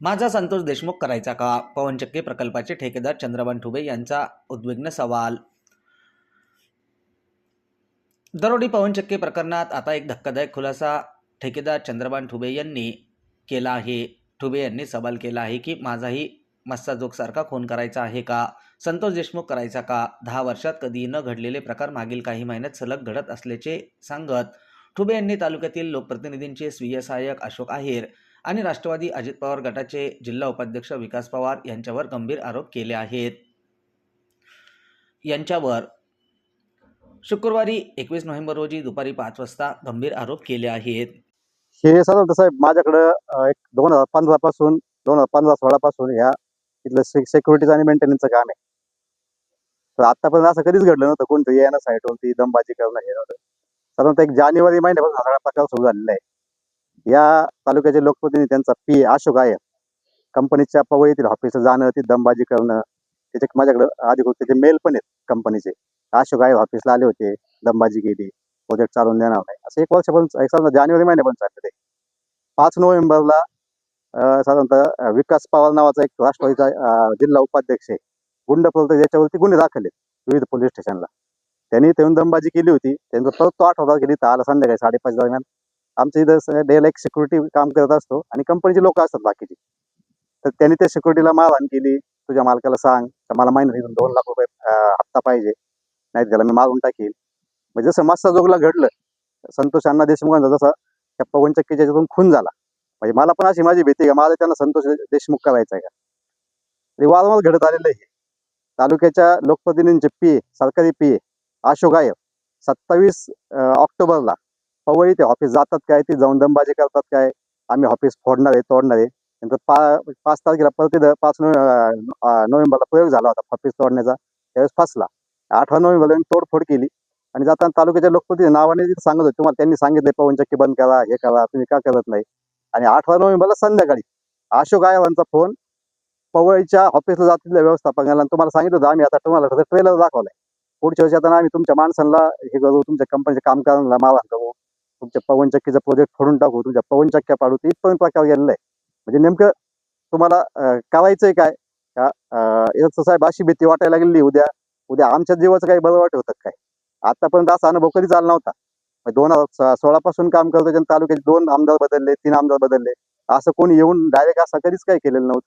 माझा संतोष देशमुख करायचा का? पवनचक्की प्रकल्पाचे ठेकेदार चंद्रबान ठुबे यांचा उद्विग्न सवाल. दरोडी पवनचक्की प्रकरणात आता एक धक्कादायक खुलासा ठेकेदार चंद्रबान ठुबे यांनी केला आहे. ठुबे यांनी सवाल केला आहे की माझाही मस्साजोगसारखा खून करायचा आहे का? संतोष देशमुख करायचा का? दहा वर्षात कधी न घडलेले प्रकार मागील काही महिन्यात सलग घडत असल्याचे सांगत ठुबे यांनी तालुक्यातील लोकप्रतिनिधींचे स्वीय सहाय्यक अशोक आहेर आणि राष्ट्रवादी अजित पवार गटाचे जिल्हा उपाध्यक्ष विकास पवार यांच्यावर गंभीर आरोप केले आहेत. यांच्यावर शुक्रवारी एकवीस नोव्हेंबर रोजी दुपारी पाच वाजता गंभीर आरोप केले आहेत. हे साधारणतः साहेब माझ्याकडं एक दोन हजार पंधरा पासून दोन हजार पंधरा सोळा पासून ह्या इथलं सिक्युरिटीचं आणि मेंटेनन्सचं काम आहे. तर आतापर्यंत असं कधीच घडलं नव्हतं. कोणतं येणं साईटवरती दमबाजी करणं हे नव्हतं. साधारणतः एक जानेवारी महिन्यापासून हा सगळा प्रकार सुरू झालेला आहे. या तालुक्याचे लोकप्रतिनिधी त्यांचा पी अशोक आहे कंपनीच्या पवईतील ऑफिसला जाणं ती दमबाजी करणं त्याचे माझ्याकडे अधिकृत त्याचे मेल पण आहेत कंपनीचे. अशोक आहे ऑफिसला आले होते दमबाजी केली प्रोजेक्ट चालवून देणार नाही. असं एक वर्षापासून एक साधारण जानेवारी महिन्यापासून चाललं ते. पाच नोव्हेंबरला साधारणतः विकास पवार नावाचा एक राष्ट्रवादीचा जिल्हा उपाध्यक्ष आहे. गुंड प्रवर्तक याच्यावरती गुन्हे दाखल आहेत विविध पोलीस स्टेशनला. त्यांनी तेऊन दमबाजी केली होती त्यांचं परत तो आठवडा गेली तर आला संध्याकाळी साडेपाच दरम्यान. आमच्या इथं डे लाईक सिक्युरिटी काम करत असतो आणि कंपनीचे लोक असतात बाकीचे. तर त्यांनी त्या सिक्युरिटीला मारहाण केली. तुझ्या मालकाला सांग का मला महिन्यात दोन लाख रुपये हप्ता पाहिजे. नाही त्याला मी मारून टाकेल. म्हणजे जसं मस्सा जोगला घडलं संतोष अण्णा देशमुखांचा जसा त्या पवन चक्कीच्या याच्यातून खून झाला. म्हणजे मला पण अशी माझी भीती का माझा त्यांना संतोष देशमुख करायचा आहे का? तरी वारंवार घडत आलेलं आहे. तालुक्याच्या लोकप्रतिनिधींचे पी सरकारी पी अशोक आयर सत्तावीस ऑक्टोबरला पवई ते ऑफिस जातात काय? ते जाऊन दमबाजी करतात काय? आम्ही ऑफिस फोडणार आहे तोडणार आहे. नंतर पा पाच तारखेला परत तिथं पाच नोव्हेंबरला प्रयोग झाला होता ऑफिस तोडण्याचा. त्यावेळेस फसला. अठरा नोव्हेंबरला तोडफोड केली. आणि जाताना तालुक्याच्या लोकप्रतिनिधी नावाने सांगत होते. तुम्हाला त्यांनी सांगितलं पवन चक्की बंद करा हे करा तुम्ही का करत नाही? आणि अठरा नोव्हेंबरला संध्याकाळी अशोक आयवांचा फोन पवईच्या ऑफिसला जातील व्यवस्थापकाला आणि तुम्हाला सांगितलं होतं आम्ही आता तुम्हाला ट्रेलर दाखवलाय. पुढच्या वर्षी आता आम्ही तुमच्या माणसांना हे करू तुमच्या कंपनीच्या कामगारांना मारहाण तुमच्या पवनचक्कीचा प्रोजेक्ट फोडून टाकू तुमच्या पवन चक्क्या पाडू ते इथपर्यंत प्रकार गेलेला आहे. म्हणजे नेमकं तुम्हाला करायचंय काय? का साहेब अशी भीती वाटायला लागली उद्या उद्या आमच्या जीवाचं काही बरं वाटत होतं काय? आतापर्यंत असा अनुभव कधीच चालला नव्हता. दोन हजार सोळा पासून काम करतो त्यांनी तालुक्याचे दोन आमदार बदलले तीन आमदार बदलले. असं कोणी येऊन डायरेक्ट असं कधीच काही केलेलं नव्हतं.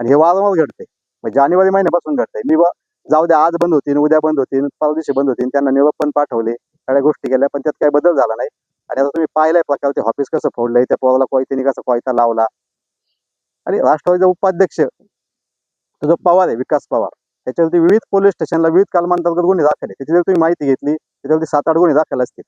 आणि हे वारंवार घडते जानेवारी महिन्यापासून घडतंय. मी बा जाऊ द्या आज बंद होतील उद्या बंद होतील परवा दिवशी बंद होतील त्यांना निरोप पण पाठवले सगळ्या गोष्टी केल्या पण त्यात काही बदल झाला नाही. आणि आता तुम्ही पाहिलाय प्रकार ते ऑफिस कसं फोडलंय त्या पोराला कोयत्याने कसं कोयता लावला. आणि राष्ट्रवादीचा उपाध्यक्ष तो जो पवार आहे विकास पवार त्याच्यावरती विविध पोलीस स्टेशनला विविध कालमांतर्गत गुन्हे दाखल आहे त्याची तुम्ही माहिती घेतली त्याच्यावरती सात आठ गुन्हे दाखल असतील.